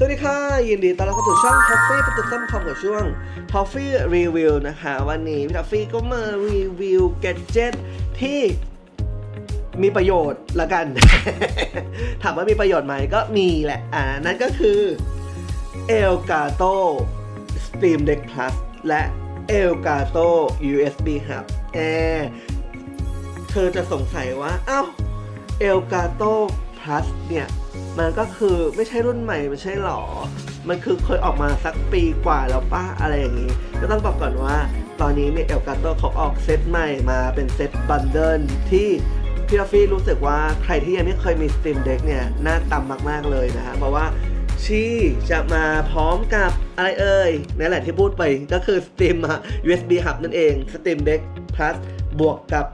สวัสดีค่ะ ยินดีต้อนรับเข้าสู่ช่อง Toffee ประตูซ้ำคอมกับช่วง Toffee Review นะคะ วันนี้พี่ Toffee ก็มารีวิว g a d g e t ที่มีประโยชน์ละกัน ถามว่ามีประโยชน์ไหมก็มีแหละ อ่า นั่นก็คือ Elgato Steam Deck Plus และ Elgato USB Hub แอร์เธอจะสงสัยว่า เอ้า Elgato Plus เนี่ย มันก็คือไม่ใช่รุ่นใหม่ไม่ใช่หรอ มันคือเคยออกมาสักปีกว่าแล้วป้าอะไรอย่างนี้ ก็ต้องบอกก่อนว่า ตอนนี้เนี่ยเอลกาโตเขาออกเซตใหม่มาเป็นเซตบันเดิลที่พี่ลอฟฟี่รู้สึกว่าใครที่ยังไม่เคยมี Steam Deck เนี่ย น่าต่ำมาก ๆ เลยนะฮะเพราะว่าชี่จะมาพร้อมกับอะไรเอ่ยนั่นแหละที่พูดไปก็คือ Steam USB Hub นั่นเอง Steam Deck Plus บวกกับ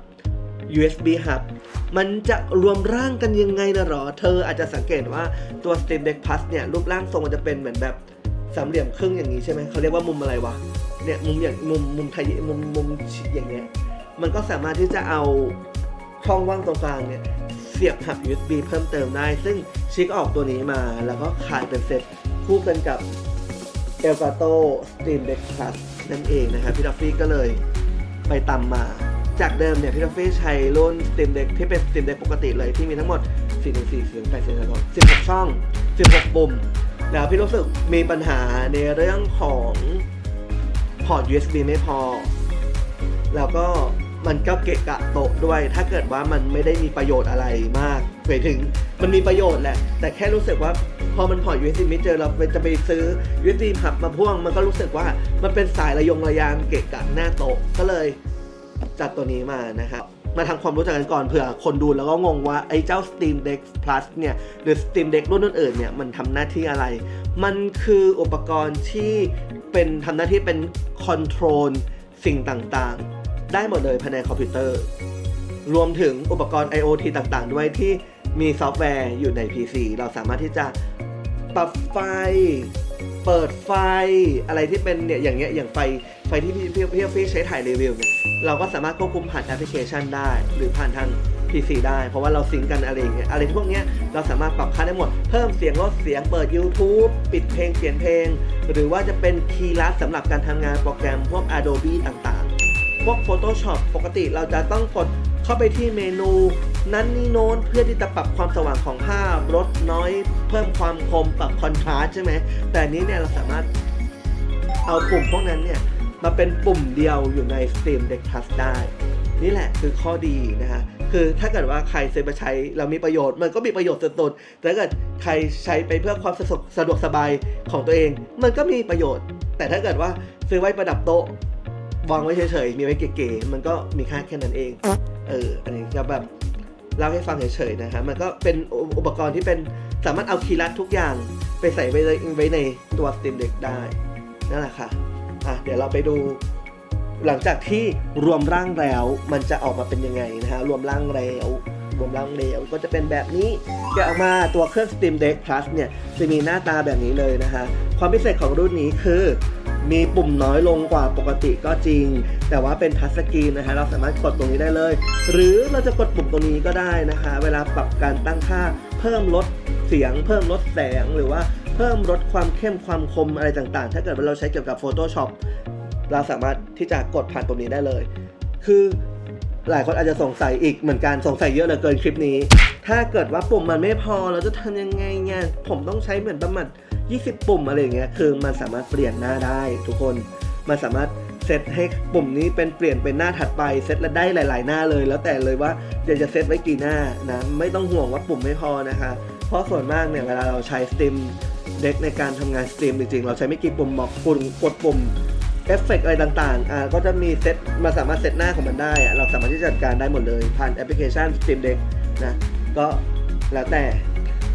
USB Hub มันจะรวมร่างกันยังไงนะหรอ เธออาจจะสังเกตว่าตัว Steam Deck Plus เนี่ยรูปร่างทรงมันจะเป็นเหมือนแบบสามเหลี่ยมครึ่งอย่างนี้ใช่ไหมเขาเรียกว่ามุมอะไรวะเนี่ยมุมอย่างมุมมุมไทยมุมมุมอย่างเงี้ยมันก็สามารถที่จะเอาช่องว่างตรงกลางเนี่ยเสียบหับ USB เพิ่มเติมได้ ซึ่งชิคออกตัวนี้มาแล้วก็ขายเป็นเซ็ตคู่กันกับ Elgato Steam Deck Plus นั่นเองนะครับพี่ดัฟฟี่ก็เลยไปตำมา จากเดิมเนี่ยพี่ดัฟฟี่ใช้รุ่น Steam Deck ที่เป็น Steam Deck ปกติเลยที่มีทั้งหมด4 1 4 4 8 4 8 16 ช่อง 16 ปุ่ม แล้วพี่รู้สึกมีปัญหาในเรื่องของพอร์ต USB ไม่พอ แล้วก็มันก็เกะกะโต๊ะด้วย ถ้าเกิดว่ามันไม่ได้มีประโยชน์อะไรมากหมายถึงมันมีประโยชน์แหละ แต่แค่รู้สึกว่าพอมันพอร์ต USB ไม่เจอเราจะไปซื้อ USB หับมาพ่วง มันก็รู้สึกว่ามันเป็นสายระยงระยางเกะกะหน้าโตะก็เลย จัดตัวนี้มานะครับมาทำความรู้จักกันก่อนเผื่อคนดูแล้วก็งงว่า ไอ้เจ้า Steam Deck Plus เนี่ยหรือ Steam Deck รุ่นอื่นๆเนี่ยมันทำหน้าที่อะไร มันคืออุปกรณ์ที่เป็นทำหน้าที่เป็นคอนโทรลสิ่งต่างๆ ได้หมดเลยภายในคอมพิวเตอร์ รวมถึงอุปกรณ์ IoT ต่างๆ ด้วยที่มีซอฟต์แวร์อยู่ใน PC เราสามารถที่จะปรับไฟ เปิดไฟอะไรที่เป็นเนี่ยอย่างเงี้ยอย่างไฟไฟที่พี่พี่พี่พี่ใช้ถ่ายรีวิวเนี่ยเราก็สามารถควบคุมผ่านแอปพลิเคชันได้ หรือผ่านทาง PC ได้ เพราะว่าเราซิงกันอะไรอย่างเงี้ยอะไรพวกเนี้ยเราสามารถปรับค่าได้หมด เพิ่มเสียงลดเสียงเปิด YouTube ปิดเพลงเสียงเพลง หรือว่าจะเป็นคีย์ลัดสำหรับการทำงานโปรแกรมพวก Adobe ต่างๆ พวก Photoshop ปกติเราจะต้องกดเข้าไปที่เมนู นั้นนี่โน้นเพื่อที่จะปรับความสว่างของภาพลดน้อยเพิ่มความคมปรับคอนทราสใช่ไหมแต่นนี้เนี่ยเราสามารถเอาปุ่มพวกนั้นเนี่ยมาเป็นปุ่มเดียวอยู่ใน Steam Deck Plus ได้ นี่แหละคือข้อดีนะฮะคือถ้าเกิดว่าใครซื้อมาใช้เรามีประโยชน์มันก็มีประโยชน์สุดๆแต่ถ้าเกิดใครใช้ไปเพื่อความสะดวกสะดวกสบายของตัวเอง มันก็มีประโยชน์ แต่ถ้าเกิดว่าซื้อไว้ประดับโต๊ะวางไว้เฉยๆ มีไว้เก๋ๆ มันก็มีค่าแค่นั้นเอง เออ อันนี้ก็แบบ เล่าให้ฟังเฉยๆนะฮะมันก็เป็นอุปกรณ์ที่เป็นสามารถเอาคีย์ลัดทุกอย่างไปใส่ไว้ในไว้ในตัว Steam Deck ได้นั่นแหละค่ะอะ เดี๋ยวเราไปดูหลังจากที่รวมร่างแล้วมันจะออกมาเป็นยังไงนะฮะรวมร่างแล้วรวมร่างแล้วก็จะเป็นแบบนี้แกะออกมาตัวเครื่อง Steam Deck Plus เนี่ยจะมีหน้าตาแบบนี้เลยนะฮะความพิเศษของรุ่นนี้คือ มีปุ่มน้อยลงกว่าปกติก็จริง แต่ว่าเป็นทัชสกรีนนะฮะเราสามารถกดตรงนี้ได้เลย หรือเราจะกดปุ่มตรงนี้ก็ได้นะคะ เวลาปรับการตั้งค่าเพิ่มลดเสียง เพิ่มลดแสงหรือว่าเพิ่มลดความเข้มความคมอะไรต่างๆ ถ้าเกิดว่าเราใช้เกี่ยวกับ Photoshop เราสามารถที่จะกดผ่านปุ่มนี้ได้เลย คือ หลายคนอาจจะสงสัยอีกเหมือนกันสงสัยเยอะเหลือเกินคลิปนี้ ถ้าเกิดว่าปุ่มมันไม่พอเราจะทำยังไงเนี่ยผมต้องใช้เหมือนประมาณ20 ปุ่มอะไรอย่างเงี้ยคือมันสามารถเปลี่ยนหน้าได้ทุกคนมันสามารถเซตให้ปุ่มนี้เป็นเปลี่ยนเป็นหน้าถัดไปเซตแล้วได้หลาย ๆ หน้าเลย แล้วแต่เลยว่าอยากจะเซตไว้กี่หน้านะไม่ต้องห่วงว่าปุ่มไม่พอนะคะ เพราะส่วนมากเนี่ยเวลาเราใช้ Steam Deck ในการทำงาน Steam จริง ๆ เราใช้ไม่กี่ปุ่มบอกปุ่มกดปุ่ม เอฟเฟกต์อะไรต่างๆ อ่า ก็จะมีเซตมาสามารถเซตหน้าของมันได้อะเราสามารถที่จะจัดการได้หมดเลย ผ่านแอปพลิเคชัน Steam Deck นะ ก็แล้วแต่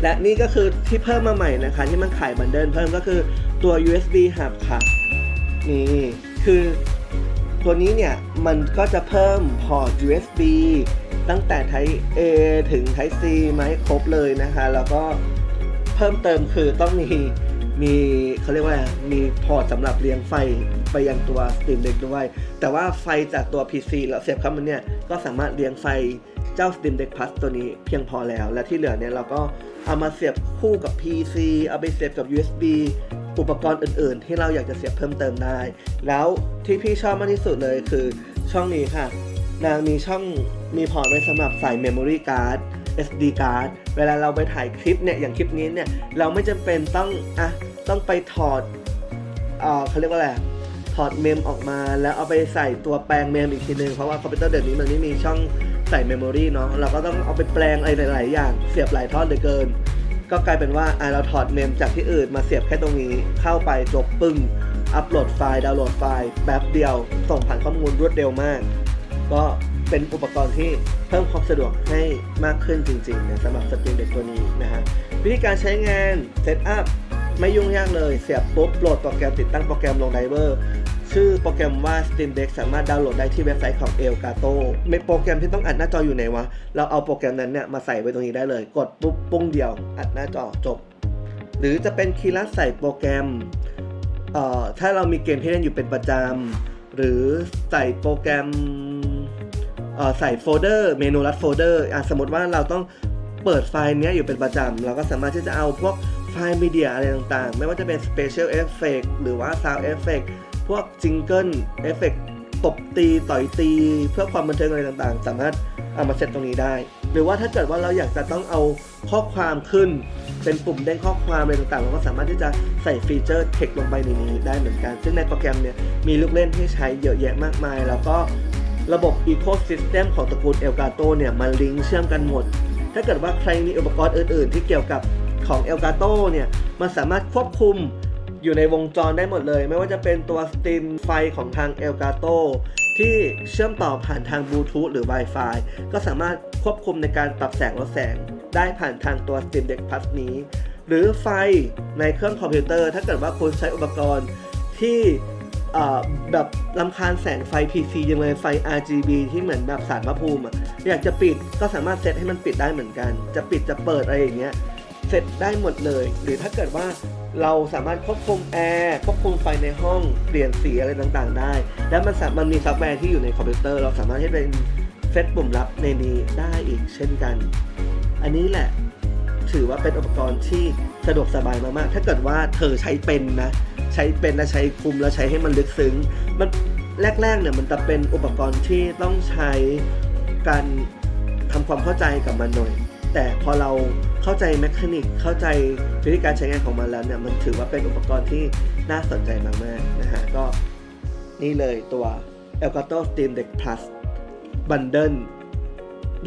และนี่ก็คือที่เพิ่มมาใหม่นะคะ ที่มันขายบันเดิลเพิ่มก็คือตัว USB Hub ค่ะนี่ คือตัวนี้เนี่ย มันก็จะเพิ่มพอร์ต USB ตั้งแต่ Type A ถึง Type C มาให้ครบเลยนะคะ แล้วก็เพิ่มเติมคือต้องมีมีเขาเรียกว่ามีพอร์ตสำหรับเลี้ยงไฟ ไปยังตัว Steam Deck ด้วย แต่ว่าไฟจากตัว PC แล้วเสียบเข้ามันเนี่ย ก็สามารถเลี้ยงไฟเจ้า Steam Deck Plus ตัวนี้เพียงพอแล้ว และที่เหลือเนี่ยเราก็เอามาเสียบคู่กับ PC เอาไปเสียบกับ USB อุปกรณ์อื่น ๆ ที่เราอยากจะเสียบเพิ่มเติมได้ แล้วที่พี่ชอบมากที่สุดเลยคือช่องนี้ค่ะ นางมีช่องมีพอร์ตไว้สำหรับใส่ Memory Card SD card เวลาเราไปถ่ายคลิปเนี่ย อย่างคลิปนี้เนี่ย เราไม่จำเป็นต้อง อะ ต้องไปถอด เออเขาเรียกว่าอะไร อะถอดเมมออกมา แล้วเอาไปใส่ตัวแปลงเมมอีกทีนึง เพราะว่าคอมพิวเตอร์เดี๋ยวนี้มันไม่มีช่องใส่เมมโมรีเนาะเราก็ต้องเอาไปแปลงอะไรหลาย ๆ อย่าง เสียบหลายทอดเหลือเกิน ก็กลายเป็นว่าอะเราถอดเมมจากที่อื่นมาเสียบแค่ตรงนี้เข้าไปจบปึ้งอัปโหลดไฟล์ดาวน์โหลดไฟล์แป๊บเดียว ส่งผ่านข้อมูลรวดเร็วมาก ก็เป็นอุปกรณ์ที่เพิ่มความสะดวกให้มากขึ้นจริงๆนะสำหรับสตรีมเด็กตัวนี้นะฮะวิธีการใช้งานเซตอัพไม่ยุ่งยากเลย เสียบปุ๊บโหลดโปรแกรมติดตั้งโปรแกรมลงไดเวอร์ ชื่อโปรแกรมว่า Steam Deck สามารถดาวน์โหลดได้ที่เว็บไซต์ของ Elgato ไม่โปรแกรมที่ต้องอัดหน้าจออยู่ไหนวะ เราเอาโปรแกรมนั้นเนี่ยมาใส่ไว้ตรงนี้ได้เลย กดปุ๊บปุ้งเดียวอัดหน้าจอจบ หรือจะเป็นคีย์ลัดใส่โปรแกรมเอ่อถ้าเรามีเกมที่เล่นอยู่เป็นประจำหรือใส่โปรแกรมเอ่อใส่โฟลเดอร์เมนูลัดโฟลเดอร์อะสมมติว่าเราต้องเปิดไฟล์เนี้ยอยู่เป็นประจำ เราก็สามารถที่จะเอาพวกไฟล์มีเดียอะไรต่างๆ ไม่ว่าจะเป็น Special Effect หรือว่า Sound Effect พวกจิงเกิลเอฟเฟกตบตีต่อยตีเพื่อความบันเทิงอะไรต่างๆ สามารถเอามาเซตตรงนี้ได้ หรือว่าถ้าเกิดว่าเราอยากจะต้องเอาข้อความขึ้น เป็นปุ่มเด้งข้อความอะไรต่างๆ เราก็สามารถที่จะใส่ฟีเจอร์เทคลงไปในนี้ได้เหมือนกัน ซึ่งในโปรแกรมเนี่ยมีลูกเล่นให้ใช้เยอะแยะมากมาย แล้วก็ระบบ Ecosystem ของตระกูล Elgato เนี่ยมันลิงก์เชื่อมกันหมด ถ้าเกิดว่าใครมีอุปกรณ์อื่นๆ ที่เกี่ยวกับของ Elgato เนี่ยมันสามารถควบคุม อยู่ในวงจรได้หมดเลย ไม่ว่าจะเป็นตัวสตรีมไฟของทาง Elgato ที่เชื่อมต่อผ่านทางบลูทูธหรือ Wi-Fi ก็สามารถควบคุมในการปรับแสงลดแสง ได้ผ่านทางตัว Steam Deck Plus นี้ หรือไฟในเครื่องคอมพิวเตอร์ ถ้าเกิดว่าคุณใช้อุปกรณ์ที่แบบลำคาญแสงไฟ PC ยังเลยไฟ RGB ที่เหมือนแบบสารพระภูมิอยากจะปิดก็สามารถเซตให้มันปิดได้เหมือนกัน จะปิดจะเปิดอะไรอย่างเงี้ย เสร็จได้หมดเลย หรือถ้าเกิดว่าเราสามารถควบคุมแอร์ควบคุมไฟในห้องเปลี่ยนสีอะไรต่างๆ ได้ แล้วมันมารถมีซอฟต์แวร์ที่อยู่ในคอมพิวเตอร์ เราสามารถให้เป็นเซตปุ่มลับในนี้ได้อีกเช่นกัน อันนี้แหละถือว่าเป็นอุปกรณ์ที่สะดวกสบายมากๆ ถ้าเกิดว่าเธอใช้เป็นนะ ใช้เป็นและใช้คุมแล้วใช้ให้มันลึกซึ้ง มันแรกๆเนี่ยมันจะเป็นอุปกรณ์ที่ต้องใช้การทำความเข้าใจกับมันหน่อย แต่พอเราเข้าใจแมคานิกเข้าใจวิธีการใช้งานของมันแล้วเนี่ยมันถือว่าเป็นอุปกรณ์ที่น่าสนใจมากๆนะฮะก็นี่เลยตัว Elgato Steam Deck Plus Bundle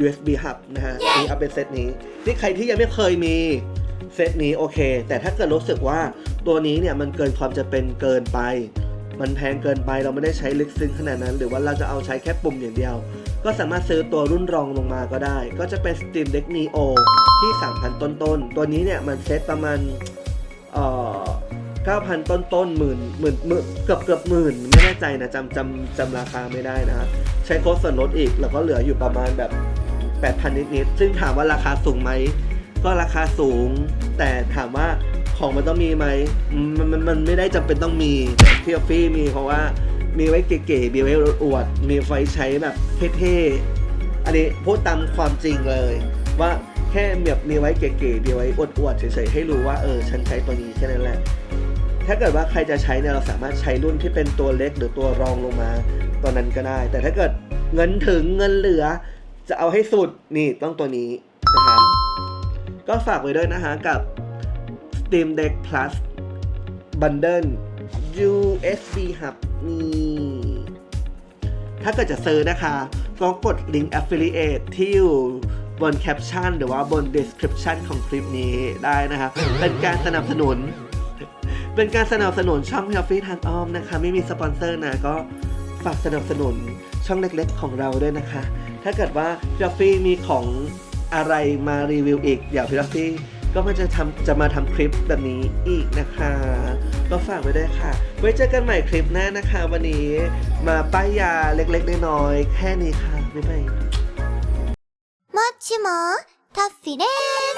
USB Hub นะฮะนี่เอาเป็นเซตนี้นี่ใครที่ยังไม่เคยมีเซตนี้โอเค แต่ถ้าเกิดรู้สึกว่าตัวนี้เนี่ยมันเกินความจะเป็นเกินไป มันแพงเกินไปเราไม่ได้ใช้ลึกซึ้งขนาดนั้น หรือว่าเราจะเอาใช้แค่ปุ่มอย่างเดียว ก็สามารถซื้อตัวรุ่นรองลงมาก็ได้ ก็จะเป็น Steam Deck Neo ที่ 3,000 ต้นๆ ตัวนี้เนี่ยมันเซตประมาณเอ่อ9,000 ต้นต้นๆหมื่นหมื่นหมื่นเกือบเกือบหมื่นไม่แน่ใจนะจำจำจำราคาไม่ได้นะใช้โค้ดส่วนลดอีก แล้วก็เหลืออยู่ประมาณแบบ 8,000 นิดๆ ซึ่งถามว่าราคาสูงไหม ก็ราคาสูง แต่ถามว่า ของมันต้องมีไหมมันมันมันไม่ได้จำเป็นต้องมีแต่ที่ออฟฟี่มีเพราะว่ามีไว้เก๋ๆมีไว้อวดๆมีไว้ใช้แบบเท่ๆอันนี้พูดตามความจริงเลย ว่าแค่แบบมีไว้เก๋ๆมีไว้อวดๆเฉยๆให้รู้ว่าเออฉันใช้ตัวนี้แค่นั้นแหละถ้าเกิดว่าใครจะใช้เนี่ยเราสามารถใช้รุ่นที่เป็นตัวเล็กหรือตัวรองลงมาตัวนั้นก็ได้ แต่ถ้าเกิดเงินถึงเงินเหลือ จะเอาให้สุดนี่ต้องตัวนี้นะฮะก็ฝากไว้ด้วยนะฮะกับ Steam Deck Plus Bundle USB Hub นี่ถ้าเกิดจะซื้อนะคะก็กดลิงก์ Affiliate ที่อยู่บนแคปชั่นหรือว่าบน description ของคลิปนี้ได้นะคะ เป็นการสนับสนุน เป็นการสนับสนุนช่อง h e a l t h y ทางอ้อมนะคะ ไม่มีสปอนเซอร์นะก็ฝากสนับสนุนช่องเล็กๆของเราด้วยนะคะ ถ้าเกิดว่าพี่ f ฟ y มีของอะไรมารีวิวอีก เดี๋ยวพี่ f ฟ y ก็มันจะทำจะมาทำคลิปแบบนี้อีกนะคะ ก็ฝากไว้ด้วยค่ะ ไว้เจอกันใหม่คลิปหน้านะคะ วันนี้มาป้ายยาเล็กๆ น้อยๆแค่นี้ค่ะ บ๊ายบาย もっちもタッフィです